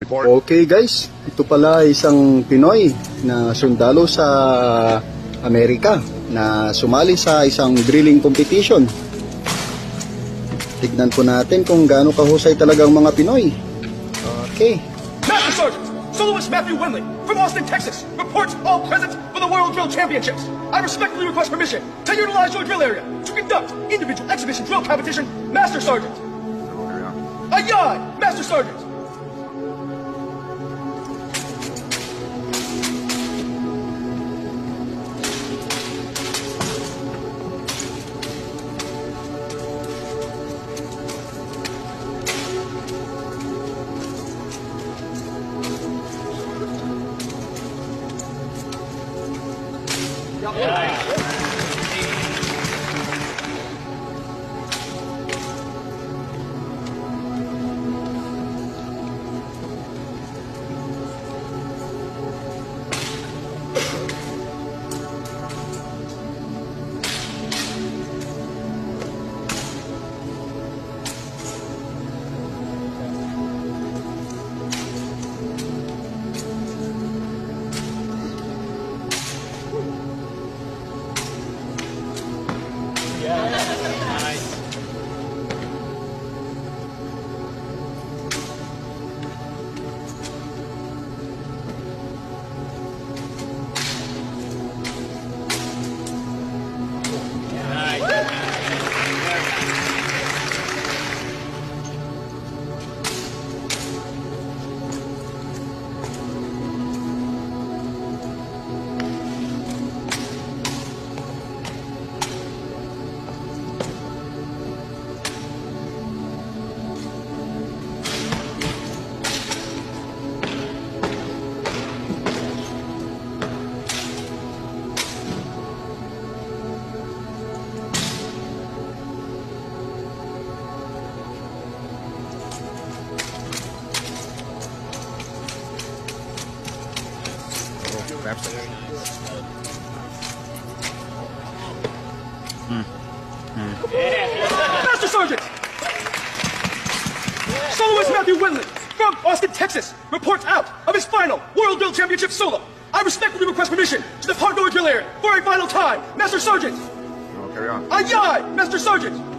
Report. Okay guys, ito pala isang Pinoy na sundalo sa Amerika na sumali sa isang drilling competition. Tignan po natin kung gaano kahusay talaga ang mga Pinoy. Okay. Master Sergeant, Soloist Matthew Winley from Austin, Texas, reports all present for the World Drill Championships. I respectfully request permission to utilize your drill area to conduct individual exhibition drill competition. Master Sergeant. Yeah. Nice. Aye, Master Sergeant. Master Sergeant! Soloist Matthew Winley from Austin, Texas, reports out of his final World Drill Championship solo. I respectfully request permission to depart your drill area for a final time. Master Sergeant! No, carry on. Aye, aye, Master Sergeant!